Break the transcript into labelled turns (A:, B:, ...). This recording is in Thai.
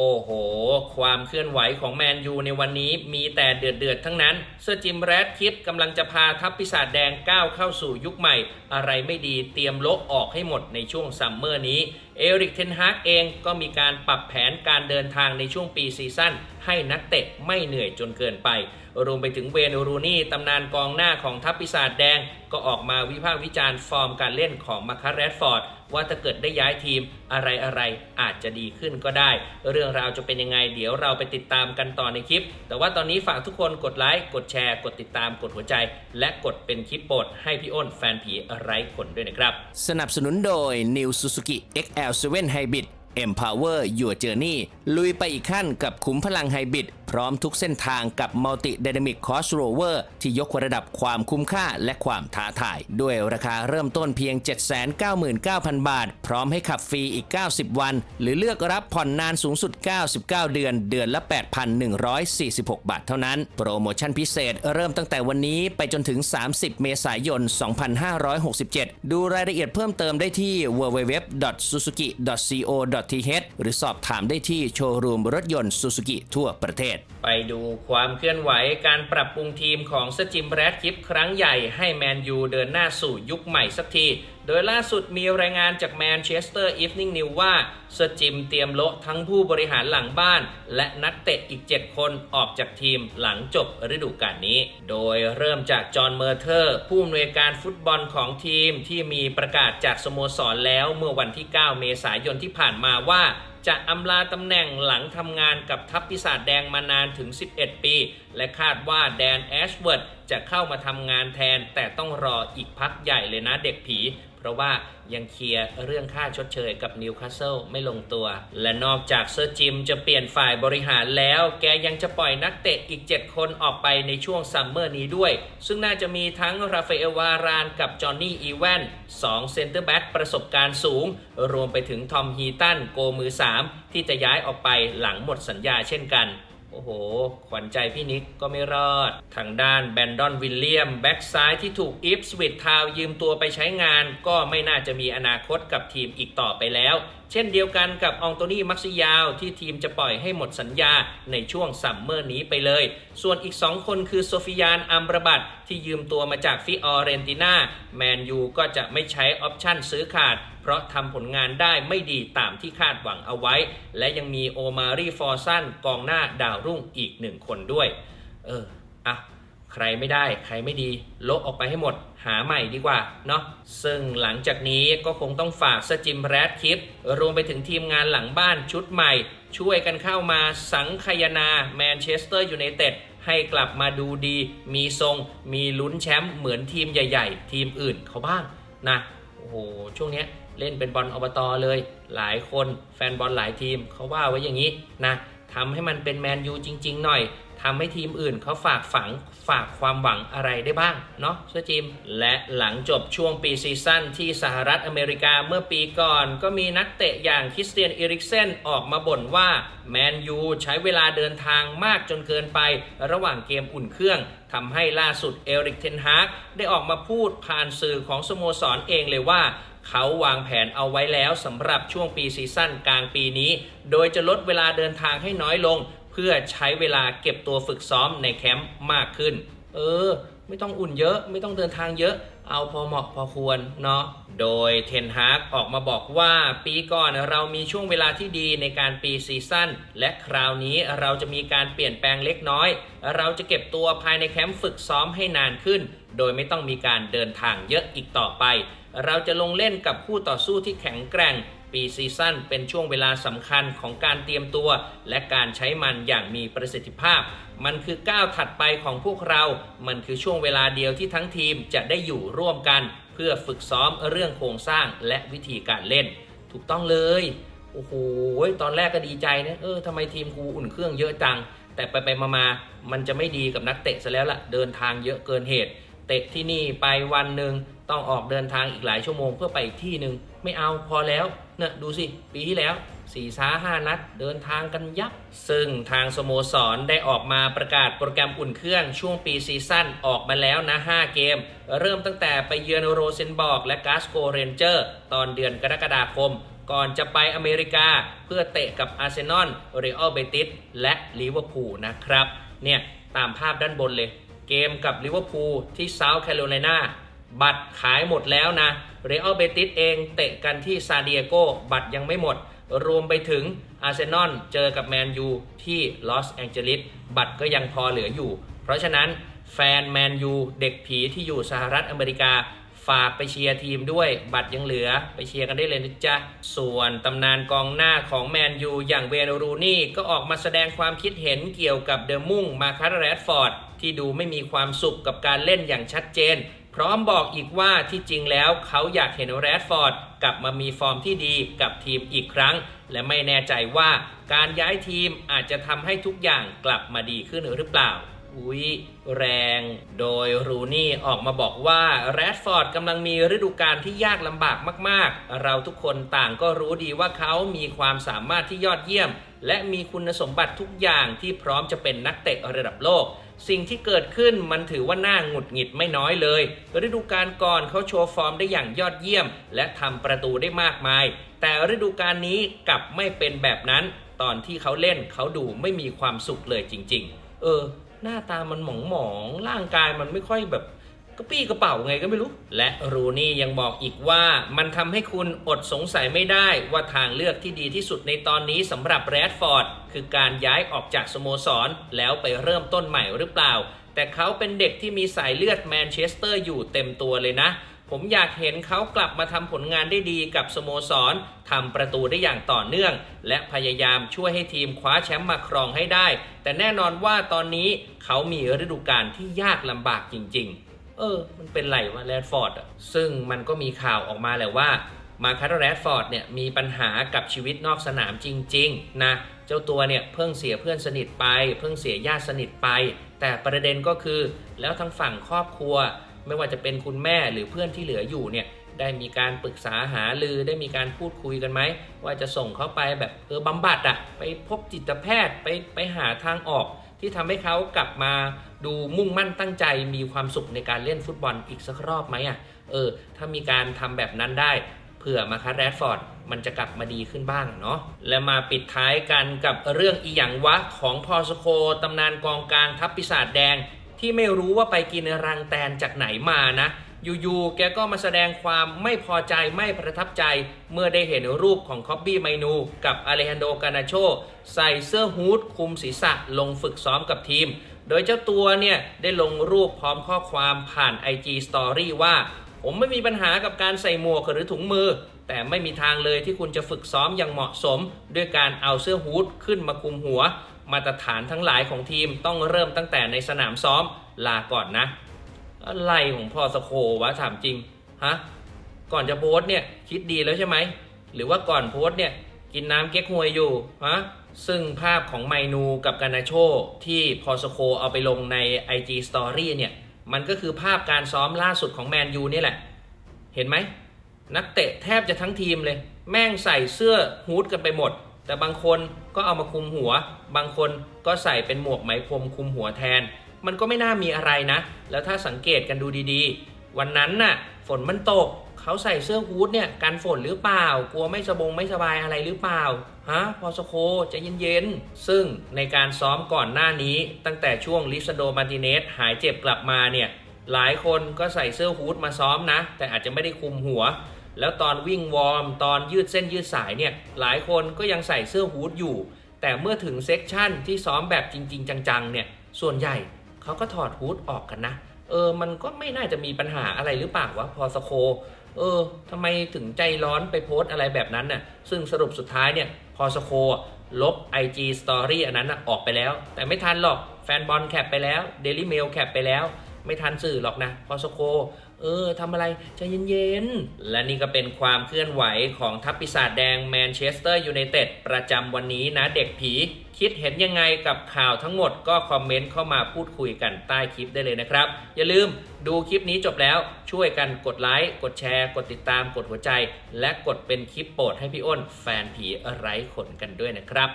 A: โอ้โห ความเคลื่อนไหวของแมนยูในวันนี้มีแต่เดือดเดือดๆทั้งนั้นเซอร์จิมแรดคิปกำลังจะพาทัพปีศาจแดงก้าวเข้าสู่ยุคใหม่ อะไรไม่ดีเตรียมลบออกให้หมดในช่วงซัมเมอร์นี้ เอริกเทนฮากเองก็มีการปรับแผนการเดินทางในช่วงปีซีซั่นให้นักเตะไม่เหนื่อยจนเกินไป รวมไปถึงเวนรูนี่ตำนานกองหน้าของทัพปีศาจแดง ก็ออกมาวิพากษ์วิจารณ์ฟอร์มการเล่นของมาคัสแรดฟอร์ดว่าถ้าเกิดได้ย้ายทีมอะไรอะไรๆอาจจะดีขึ้นก็ได้ เรื่องราวจะเป็นยังไงเดี๋ยวเราไปติดตามกันต่อในคลิป แต่ว่าตอนนี้ฝากทุกคนกดไลค์กดแชร์ กดติดตามกดหัวใจ และกดเป็นคลิปโปรดให้พี่อ้นแฟนผีไร้ขนด้วยนะครับ
B: สนับสนุนโดย New Suzuki L7 Hybrid Empower Your Journey ลุยไปอีกขั้นกับขุมพลังไฮบริด พร้อมทุกเส้นทางกับ Multi Dynamic Crossover ที่ยกระดับความคุ้มค่าและความท้าทาย ด้วยราคาเริ่มต้นเพียง 799,000 บาท พร้อมให้ขับฟรีอีก 90 วัน หรือเลือกรับผ่อนนานสูงสุด 99 เดือน เดือนละ 8,146 บาทเท่านั้น โปรโมชั่นพิเศษเริ่มตั้งแต่วันนี้ไปจนถึง 30 เมษายน 2567 ดูรายละเอียดเพิ่มเติมได้ที่ www.suzuki.co.th หรือสอบถามได้ที่โชว์รูมรถยนต์ Suzuki ทั่วประเทศ
A: ไปดูความเคลื่อนไหวการปรับปรุงทีมของสจิมแรดคิปครั้งใหญ่ให้แมนยูเดินหน้าสู่ยุคใหม่สักที โดยล่าสุดมีรายงานจากแมนเชสเตอร์อีฟนิ่งนิวว่าสจิมเตรียมโละทั้งผู้บริหารหลังบ้าน และนักเตะอีก 7 คนออกจากทีมหลังจบฤดูกาลนี้ โดยเริ่มจากจอห์นเมอร์เทอร์ผู้อำนวยการฟุตบอลของทีมที่มีประกาศจากสโมสรแล้วเมื่อวันที่ 9 เมษายนที่ผ่านมาว่า จะอำลาตำแหน่งหลังทำงานกับทัพปีศาจแดงมานานถึง 11 ปี และคาดว่าแดนแอชเวิร์ดจะเข้ามาทำงานแทน แต่ต้องรออีกพักใหญ่เลยนะเด็กผี เพราะว่ายังเคลียร์เรื่องค่าชดเชยกับนิวคาสเซิลไม่ลงตัว และนอกจากเซอร์จิมจะเปลี่ยนฝ่ายบริหารแล้ว แกยังจะปล่อยนักเตะอีก 7 คนออกไปในช่วงซัมเมอร์นี้ด้วย ซึ่งน่าจะมีทั้งราฟาเอลวารานกับจอห์นนี่อีแวน2เซนเตอร์แบ็กประสบการณ์สูง รวมไปถึงทอมฮีตันโกมือ 3 ที่จะย้ายออกไปหลังหมดสัญญาเช่นกัน โอ้โห ขวัญใจพี่นิกก็ไม่รอด ทางด้านแบนดอนวิลเลียม แบ็กซ้ายที่ถูกอิฟสวิตทาวยืมตัวไปใช้งาน ก็ไม่น่าจะมีอนาคตกับทีมอีกต่อไปแล้ว เช่นเดียวกันกับอองโตนี่มักซิยาวที่ทีมจะปล่อยให้หมดสัญญาในช่วงซัมเมอร์นี้ไปเลย ส่วนอีก 2 คนคือโซฟิยานอัมรบัตที่ยืมตัวมาจากฟิออเรนติน่าแมนยูก็จะไม่ใช้ออปชั่นซื้อขาด ราะทำผลงานได้ไม่ดีตามที่คาดหวังเอาไว้ และยังมีโอมารีฟอร์ซันกองหน้าดาวรุ่งอีกหนึ่งคนด้วย เอออะใครไม่ได้ใครไม่ดีโละออกไปให้หมดหาใหม่ดีกว่าเนาะซึ่งหลังจากนี้ก็คงต้องฝากสจิมแรดคลิป รวมไปถึงทีมงานหลังบ้านชุดใหม่ ช่วยกันเข้ามาสังคยนาแมนเชสเตอร์ยูไนเต็ดให้กลับมาดูดี มีทรง มีลุ้นแชมป์เหมือนทีมใหญ่ ๆ ทีมอื่นเขาบ้างนะ โอ้โหช่วงเนี้ยเล่นเป็นบอลอบตเลย หลายคนแฟนบอลหลายทีมเขาว่าไว้อย่างนี้นะทำให้มันเป็นแมนยูจริง ๆ หน่อย ทำให้ทีมอื่นเขาฝากฝังฝากความหวังอะไรได้บ้างเนาะเสื้อจิม และหลังจบช่วงปีซีซั่นที่สหรัฐอเมริกาเมื่อปีก่อน ก็มีนักเตะอย่างคริสเตียนเอริกเซนออกมาบ่นว่าแมนยูใช้เวลาเดินทางมากจนเกินไป ระหว่างเกมอุ่นเครื่องทำให้ล่าสุดเอริกเทนฮากได้ออกมาพูดผ่านสื่อของสโมสรเองเลยว่าเขาวางแผนเอาไว้แล้วสำหรับช่วงปีซีซั่นกลางปีนี้ โดยจะลดเวลาเดินทางให้น้อยลง พื่อใช้เวลาเก็บตัวฝึกซ้อมในแคมป์มากขึ้น เออ ไม่ต้องอุ่นเยอะ ไม่ต้องเดินทางเยอะ เอาพอเหมาะพอควรเนาะ โดยเทนฮากออกมาบอกว่าปีก่อนเรามีช่วงเวลาที่ดีในการปีซีซั่น และคราวนี้เราจะมีการเปลี่ยนแปลงเล็กน้อย เราจะเก็บตัวภายในแคมป์ฝึกซ้อมให้นานขึ้น โดยไม่ต้องมีการเดินทางเยอะอีกต่อไป เราจะลงเล่นกับคู่ต่อสู้ที่แข็งแกร่ง ปีซีซั่นเป็นช่วงเวลาสำคัญของการเตรียมตัว และการใช้มันอย่างมีประสิทธิภาพ มันคือก้าวถัดไปของพวกเรา มันคือช่วงเวลาเดียวที่ทั้งทีมจะได้อยู่ร่วมกัน เพื่อฝึกซ้อมเรื่องโครงสร้างและวิธีการเล่น ถูกต้องเลย โอ้โห ตอนแรกก็ดีใจนะ เออทำไมทีมกูอุ่นเครื่องเยอะจัง แต่ไปไปมามามันจะไม่ดีกับนักเตะซะแล้วล่ะ เดินทางเยอะเกินเหตุ เตะที่นี่ไปวันหนึ่งต้องออกเดินทางอีกหลายชั่วโมงเพื่อไปอีกที่หนึ่ง ไม่เอาพอแล้วเนี่ยดูสิ ปีที่แล้วสี่ช้าห้านัด เดินทางกันยับ ซึ่งทางสโมสรได้ออกมาประกาศโปรแกรมอุ่นเครื่องช่วงปีซีซั่นออกมาแล้วนะ 5 เกม เริ่มตั้งแต่ไปเยือนโรเซนบอร์กและกาสโกเรนเจอร์ ตอนเดือนกรกฎาคม ก่อนจะไปอเมริกาเพื่อเตะกับอาร์เซนอลเรอัลเบติสและลิเวอร์พูลนะครับ เนี่ย ตามภาพด้านบนเลย เกมกับลิเวอร์พูลที่เซาท์แคโรไลนา บัตรขายหมดแล้วนะ เรอัลเบติสเองเตะกันที่ซานดิเอโก บัตรยังไม่หมด รวมไปถึงอาร์เซนอลเจอกับแมนยูที่ลอสแองเจลิส บัตรก็ยังพอเหลืออยู่ เพราะฉะนั้นแฟนแมนยูเด็กผีที่อยู่สหรัฐอเมริกาฝากไปเชียร์ทีมด้วย บัตรยังเหลือไปเชียร์กันได้เลยนะจ๊ะ ส่วนตำนานกองหน้าของแมนยูอย่างเวย์นรูนี่ ก็ออกมาแสดงความคิดเห็นเกี่ยวกับเดอะมุ่งมาคัสแรดฟอร์ดที่ดูไม่มีความสุขกับการเล่นอย่างชัดเจน พร้อมบอกอีกว่าที่จริงแล้วเขาอยากเห็นแรดฟอร์ดกลับมามีฟอร์มที่ดีกับทีมอีกครั้ง และไม่แน่ใจว่าการย้ายทีมอาจจะทำให้ทุกอย่างกลับมาดีขึ้นหรือเปล่าอุ๊ยแรง โดยรูนี่ออกมาบอกว่าแรดฟอร์ดกำลังมีฤดูกาลที่ยากลำบากมาก ๆ เราทุกคนต่างก็รู้ดีว่าเขามีความสามารถที่ยอดเยี่ยม และมีคุณสมบัติทุกอย่างที่พร้อมจะเป็นนักเตะระดับโลก สิ่งที่เกิดขึ้นมันถือว่าน่าหงุดหงิดไม่น้อยเลยฤดูกาลก่อนเขาโชว์ฟอร์มได้อย่างยอดเยี่ยม และทำประตูได้มากมาย แต่ฤดูกาลนี้กลับไม่เป็นแบบนั้น ตอนที่เขาเล่นเขาดูไม่มีความสุขเลยจริง ๆ เออ หน้าตามันหมองหมองๆร่างกายมันไม่ค่อยแบบ กระปี้กระเป๋าไงก็ไม่รู้ และรูนี่ยังบอกอีกว่ามันทำให้คุณอดสงสัยไม่ได้ว่าทางเลือกที่ดีที่สุดในตอนนี้สำหรับแรดฟอร์ดคือการย้ายออกจากสโมสร แล้วไปเริ่มต้นใหม่หรือเปล่า แต่เขาเป็นเด็กที่มีสายเลือดแมนเชสเตอร์อยู่เต็มตัวเลยนะผมอยากเห็นเขากลับมาทำผลงานได้ดีกับสโมสรทำประตูได้อย่างต่อเนื่อง และพยายามช่วยให้ทีมคว้าแชมป์มาครองให้ได้ แต่แน่นอนว่าตอนนี้เขามีฤดูกาลที่ยากลำบากจริง ๆ เออ มันเป็นไรวะแรดฟอร์ดอะซึ่งมันก็มีข่าวออกมาแหละว่ามาคัตแรดฟอร์ดเนี่ยมีปัญหากับชีวิตนอกสนามจริง ๆ นะ เจ้าตัวเนี่ยเพิ่งเสียเพื่อนสนิทไป เพิ่งเสียญาติสนิทไป แต่ประเด็นก็คือ แล้วทางฝั่งครอบครัว ไม่ว่าจะเป็นคุณแม่หรือเพื่อนที่เหลืออยู่เนี่ยได้มีการปรึกษาหารือได้มีการพูดคุยกันไหม ว่าจะส่งเขาไปแบบเออบำบัดอะไปพบจิตแพทย์ไปไปหาทางออกที่ทำให้เขากลับมา ดูมุ่งมั่นตั้งใจมีความสุขในการเล่นฟุตบอลอีกสักรอบไหมอะเออ ถ้ามีการทำแบบนั้นได้เผื่อมาคัสแรดฟอร์ดมันจะกลับมาดีขึ้นบ้างเนาะและมาปิดท้ายกันกับเรื่องอีหยังวะของพอสโคตำนานกองกลางทัพปีศาจแดง ที่ไม่รู้ว่าไปกินรังแตนจากไหนมานะอยู่ๆแกก็มาแสดงความไม่พอใจไม่ประทับใจ เมื่อได้เห็นรูปของคอบบี้ไมนู กับอเลฮันโดกานาโช ใส่เสื้อฮูดคุมศีรษะลงฝึกซ้อมกับทีม โดยเจ้าตัวเนี่ยได้ลงรูปพร้อมข้อความผ่าน IG Story ว่า ผมไม่มีปัญหากับการใส่หมวกหรือถุงมือ แต่ไม่มีทางเลยที่คุณจะฝึกซ้อมอย่างเหมาะสม ด้วยการเอาเสื้อฮูดขึ้นมาคุมหัว มาตรฐานทั้งหลายของทีมต้องเริ่มตั้งแต่ในสนามซ้อมลาก่อนนะ อะไรของพอสโควะถามจริงฮะก่อนจะโพสเนี่ยคิดดีแล้วใช่ไหมหรือว่าก่อนโพสเนี่ย กินน้ำเก๊กฮวยอยู่ฮะซึ่งภาพของไมนูกับกานาโชที่พอสโคเอาไปลงใน IG Story เนี่ย มันก็คือภาพการซ้อมล่าสุดของแมนยูนี่แหละ เห็นไหม นักเตะแทบจะทั้งทีมเลย แม่งใส่เสื้อฮูดกันไปหมด แต่บางคนก็เอามาคุมหัว บางคนก็ใส่เป็นหมวกไหมพรมคุมหัวแทน มันก็ไม่น่ามีอะไรนะ แล้วถ้าสังเกตกันดูดีๆ วันนั้นน่ะ ฝนมันตก เขาใส่เสื้อฮู้ดเนี่ยกันฝนหรือเปล่า กลัวไม่สบงไม่สบายอะไรหรือเปล่าฮะพอสโคจะเย็นๆ ซึ่งในการซ้อมก่อนหน้านี้ ตั้งแต่ช่วงลิซโดมาติเนสหายเจ็บกลับมาเนี่ยหลายคนก็ใส่เสื้อฮู้ดมาซ้อมนะ แต่อาจจะไม่ได้คุมหัว แล้วตอนวิ่งวอร์มตอนยืดเส้นยืดสายเนี่ยหลายคนก็ยังใส่เสื้อฮู้ดอยู่ แต่เมื่อถึงเซกชันที่ซ้อมแบบจริง ๆ จังๆเนี่ยส่วนใหญ่เขาก็ถอดฮู้ดออกกันนะเออ มันก็ไม่น่าจะมีปัญหาอะไรหรือเปล่าวะพอสโค เออทำไมถึงใจร้อนไปโพสต์อะไรแบบนั้นน่ะ ซึ่งสรุปสุดท้ายเนี่ยพอสโคลบ IG Story อันนั้นน่ะออกไปแล้ว แต่ไม่ทันหรอกแฟนบอลแคปไปแล้ว Daily Mail แคปไปแล้ว ไม่ทันสื่อหรอกนะพอสโค เออทำอะไรใจเย็นๆ และนี่ก็เป็นความเคลื่อนไหวของทัพปีศาจแดงแมนเชสเตอร์ยูไนเต็ดประจำวันนี้นะเด็กผี คิดเห็นยังไงกับข่าวทั้งหมดก็คอมเมนต์เข้ามาพูดคุยกันใต้คลิปได้เลยนะครับ อย่าลืมดูคลิปนี้จบแล้วช่วยกันกดไลค์กดแชร์ กดติดตามกดหัวใจ และกดเป็นคลิปโปรดให้พี่อ้นแฟนผีไร้ขนกันด้วยนะครับ